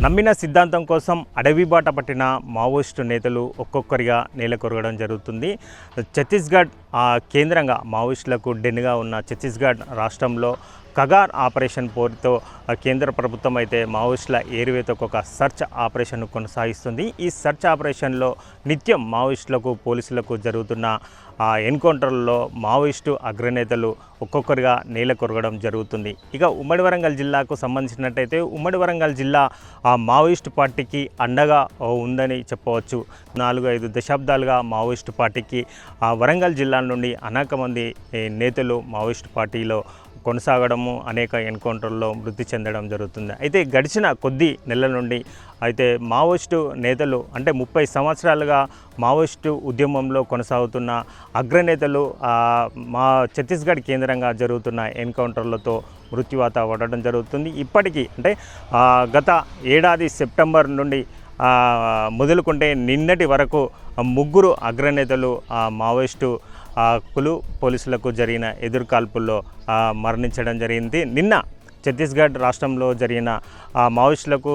నమ్మిన సిద్ధాంతం కోసం అడవి బాట పట్టిన మావోయిస్టు నేతలు ఒక్కొక్కరిగా నేలకొరగడం జరుగుతుంది. ఛత్తీస్గఢ్ ఆ, కేంద్రంగా మావోయిస్టులకు డెన్గా ఉన్న ఛత్తీస్గఢ్ రాష్ట్రంలో కగార్ ఆపరేషన్ పోరుతో కేంద్ర ప్రభుత్వం అయితే మావోయిస్టుల ఏరువేతకు ఒక సర్చ్ ఆపరేషన్ కొనసాగిస్తుంది. ఈ సర్చ్ ఆపరేషన్లో నిత్యం మావోయిస్టులకు పోలీసులకు జరుగుతున్న ఆ ఎన్కౌంటర్లలో మావోయిస్టు అగ్రనేతలు ఒక్కొక్కరిగా నేల కొరగడం జరుగుతుంది. ఇక ఉమ్మడి వరంగల్ జిల్లాకు సంబంధించినట్టయితే ఉమ్మడి వరంగల్ జిల్లా ఆ మావోయిస్టు పార్టీకి అండగా ఉందని చెప్పవచ్చు. నాలుగు ఐదు దశాబ్దాలుగా మావోయిస్టు పార్టీకి ఆ వరంగల్ జిల్లా నుండి అనేక మంది నేతలు మావోయిస్టు పార్టీలో కొనసాగడము అనేక ఎన్కౌంటర్లో మృతి చెందడం జరుగుతుంది. అయితే గడిచిన కొద్ది నెలల నుండి అయితే మావోయిస్టు నేతలు అంటే ముప్పై సంవత్సరాలుగా మావోయిస్టు ఉద్యమంలో కొనసాగుతున్న అగ్రనేతలు మా ఛత్తీస్గఢ్ కేంద్రంగా జరుగుతున్న ఎన్కౌంటర్లతో మృత్యువాత పడడం జరుగుతుంది. ఇప్పటికీ అంటే గత ఏడాది సెప్టెంబర్ నుండి మొదలుకుంటే నిన్నటి వరకు ముగ్గురు అగ్రనేతలు మావోయిస్టు ఆ, కులు పోలీసులకు జరిగిన ఎదురుకాల్పుల్లో మరణించడం జరిగింది. నిన్న ఛత్తీస్గఢ్ రాష్ట్రంలో జరిగిన ఆ, మావోయిస్టులకు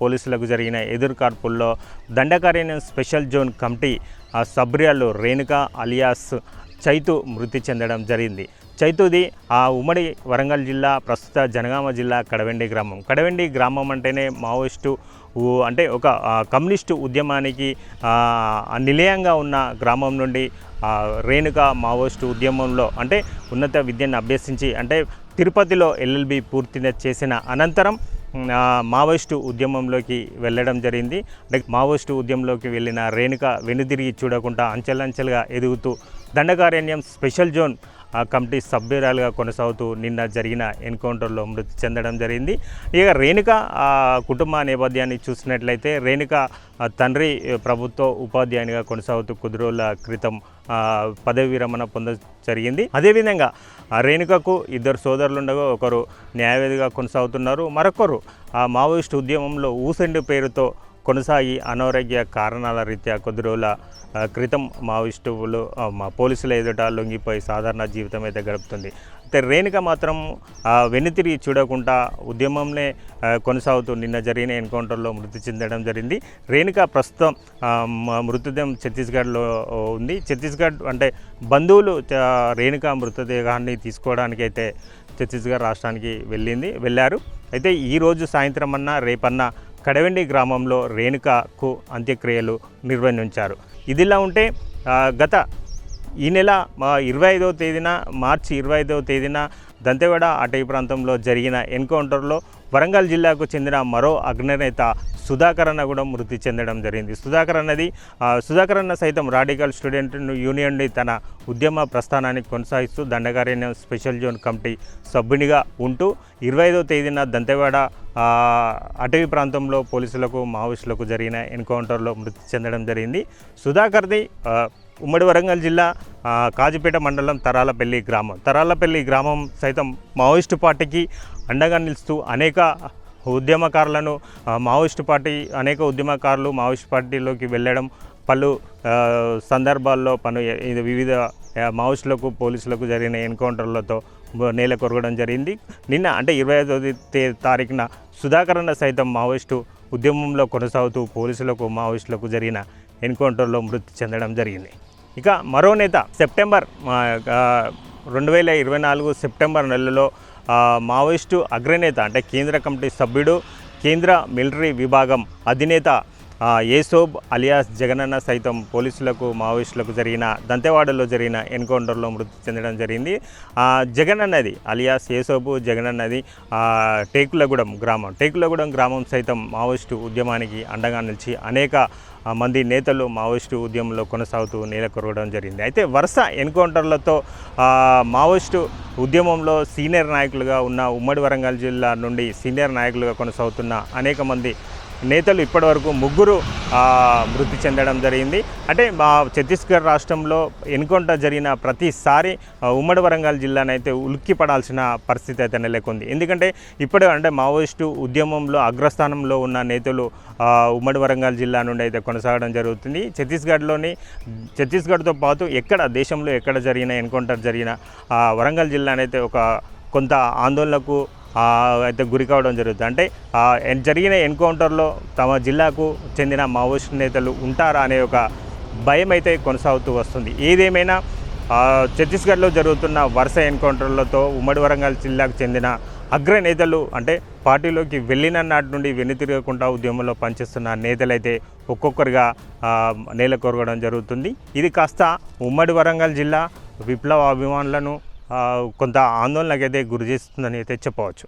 పోలీసులకు జరిగిన ఎదుర్కాల్పుల్లో దండకార్యం స్పెషల్ జోన్ కమిటీ సబ్రియాలు రేణుక అలియాస్ చైతు మృతి చెందడం జరిగింది. చైతూది ఆ ఉమ్మడి వరంగల్ జిల్లా ప్రస్తుత జనగామ జిల్లా కడవెండి గ్రామం. కడవెండి గ్రామం అంటేనే మావోయిస్టు అంటే ఒక కమ్యూనిస్టు ఉద్యమానికి నిలయంగా ఉన్న గ్రామం నుండి రేణుక మావోయిస్టు ఉద్యమంలో అంటే ఉన్నత విద్యను అభ్యసించి అంటే తిరుపతిలో ఎల్ఎల్బి పూర్తి చేసిన అనంతరం మావోయిస్టు ఉద్యమంలోకి వెళ్ళడం జరిగింది. అంటే మావోయిస్టు ఉద్యమంలోకి వెళ్ళిన రేణుక వెనుదిరిగి చూడకుండా అంచెలంచెలుగా ఎదుగుతూ దండకారణ్యం స్పెషల్ జోన్ ఆ కమిటీ సభ్యురాలుగా కొనసాగుతూ నిన్న జరిగిన ఎన్కౌంటర్లో మృతి చెందడం జరిగింది. ఇక రేణుక ఆ, కుటుంబ నేపథ్యాన్ని చూసినట్లయితే రేణుక తండ్రి ప్రభుత్వ ఉపాధ్యాయునిగా కొనసాగుతూ కొద్ది రోజుల క్రితం పదవి విరమణ పొంద జరిగింది. అదేవిధంగా ఆ రేణుకకు ఇద్దరు సోదరులు ఉండగా ఒకరు న్యాయవాదిగా కొనసాగుతున్నారు. మరొకరు ఆ మావోయిస్టు ఉద్యమంలో ఊసెండు పేరుతో కొనసాగి అనారోగ్య కారణాల రీత్యా కొద్ది రోజుల క్రితం మావోయిస్టులు మా పోలీసుల ఎదుట లొంగిపోయి సాధారణ జీవితం అయితే గడుపుతుంది. అయితే రేణుక మాత్రం వెనుతిరిగి చూడకుండా ఉద్యమంనే కొనసాగుతూ నిన్న జరిగిన ఎన్కౌంటర్లో మృతి చెందడం జరిగింది. రేణుక ప్రస్తుతం మృతదేహం ఛత్తీస్గఢ్లో ఉంది. ఛత్తీస్గఢ్ అంటే బంధువులు రేణుక మృతదేహాన్ని తీసుకోవడానికి అయితే ఛత్తీస్గఢ్ రాష్ట్రానికి వెళ్ళింది వెళ్ళారు. అయితే ఈరోజు సాయంత్రం అన్నా రేపన్నా కడవెండి గ్రామంలో రేణుకకు అంత్యక్రియలు నిర్వహించారు. ఇదిలా ఉంటే గత ఈ నెల ఇరవై ఐదవ తేదీన మార్చి ఇరవై ఐదవ తేదీన దంతెవాడ అటవీ ప్రాంతంలో జరిగిన ఎన్కౌంటర్లో వరంగల్ జిల్లాకు చెందిన మరో అగ్రనేత సుధాకర్ అన్న కూడా మృతి చెందడం జరిగింది. సుధాకర్ అన్నది సుధాకర్ అన్న సైతం రాడికల్ స్టూడెంట్ యూనియన్ని తన ఉద్యమ ప్రస్థానాన్ని కొనసాగిస్తూ దండకారణ్యం స్పెషల్ జోన్ కమిటీ సభ్యునిగా ఉంటూ ఇరవై ఐదవ తేదీన దంతెవాడ అటవీ ప్రాంతంలో పోలీసులకు మావోయిస్టులకు జరిగిన ఎన్కౌంటర్లో మృతి చెందడం జరిగింది. సుధాకర్ది ఉమ్మడి వరంగల్ జిల్లా కాజుపేట మండలం తరాలపల్లి గ్రామం. తరాలపల్లి గ్రామం సైతం మావోయిస్టు పార్టీకి అండగా నిలుస్తూ అనేక ఉద్యమకారులను మావోయిస్టు పార్టీ అనేక ఉద్యమకారులు మావోయిస్టు పార్టీలోకి వెళ్ళడం పలు సందర్భాల్లో పలు వివిధ మావోయిస్టులకు పోలీసులకు జరిగిన ఎన్కౌంటర్లతో నేల కొరగడం జరిగింది. నిన్న అంటే ఇరవై ఐదో తారీఖున సుధాకరణ సైతం మావోయిస్టు ఉద్యమంలో కొనసాగుతూ పోలీసులకు మావోయిస్టులకు జరిగిన ఎన్కౌంటర్లో మృతి చెందడం జరిగింది. ఇక మరో నేత సెప్టెంబర్ రెండు వేల ఇరవై నాలుగు సెప్టెంబర్ నెలలో మావోయిస్టు అగ్రనేత అంటే కేంద్ర కమిటీ సభ్యుడు కేంద్ర మిలిటరీ విభాగం అధినేత ఏసోబ్ అలియాస్ జగనన్న సైతం పోలీసులకు మావోయిస్టులకు జరిగిన దంతెవాడలో జరిగిన ఎన్కౌంటర్లో మృతి చెందడం జరిగింది. జగనన్నది జగన్ అన్నది అలియాస్ ఏసోబు జగనన్నది టేకులగూడెం గ్రామం. టేకులగూడెం గ్రామం సైతం మావోయిస్టు ఉద్యమానికి అండగా నిలిచి అనేక మంది నేతలు మావోయిస్టు ఉద్యమంలో కొనసాగుతూ నేలకొరగడం జరిగింది. అయితే వరుస ఎన్కౌంటర్లతో మావోయిస్టు ఉద్యమంలో సీనియర్ నాయకులుగా ఉన్న ఉమ్మడి వరంగల్ జిల్లా నుండి సీనియర్ నాయకులుగా కొనసాగుతున్న అనేక మంది నేతలు ఇప్పటివరకు ముగ్గురు మృతి చెందడం జరిగింది. అంటే మా ఛత్తీస్గఢ్ రాష్ట్రంలో ఎన్కౌంటర్ జరిగిన ప్రతిసారి ఉమ్మడి వరంగల్ జిల్లానైతే ఉలిక్కి పడాల్సిన పరిస్థితి అయితే నెలకొంది. ఎందుకంటే ఇప్పుడు అంటే మావోయిస్టు ఉద్యమంలో అగ్రస్థానంలో ఉన్న నేతలు ఉమ్మడి వరంగల్ జిల్లా నుండి అయితే కొనసాగడం జరుగుతుంది. ఛత్తీస్గఢ్లోని ఛత్తీస్గఢ్తో పాటు ఎక్కడ దేశంలో ఎక్కడ జరిగిన ఎన్కౌంటర్ జరిగిన వరంగల్ జిల్లానైతే ఒక కొంత ఆందోళనకు అయితే గురి కావడం జరుగుతుంది. అంటే జరిగిన ఎన్కౌంటర్లో తమ జిల్లాకు చెందిన మావోయిస్ట్ నేతలు ఉంటారా అనే ఒక భయం అయితే కొనసాగుతూ వస్తుంది. ఏదేమైనా ఛత్తీస్గఢ్లో జరుగుతున్న వరుస ఎన్కౌంటర్లతో ఉమ్మడి వరంగల్ జిల్లాకు చెందిన అగ్రనేతలు అంటే పార్టీలోకి వెళ్ళిన నాటి నుండి వెనుతిరగకుండా ఉద్యమంలో పనిచేస్తున్న నేతలైతే ఒక్కొక్కరిగా నేల కొరగడం జరుగుతుంది. ఇది కాస్త ఉమ్మడి వరంగల్ జిల్లా విప్లవ అభిమానులను కొంత ఆందోళనకైతే గురి చేస్తుందని అయితే చెప్పవచ్చు.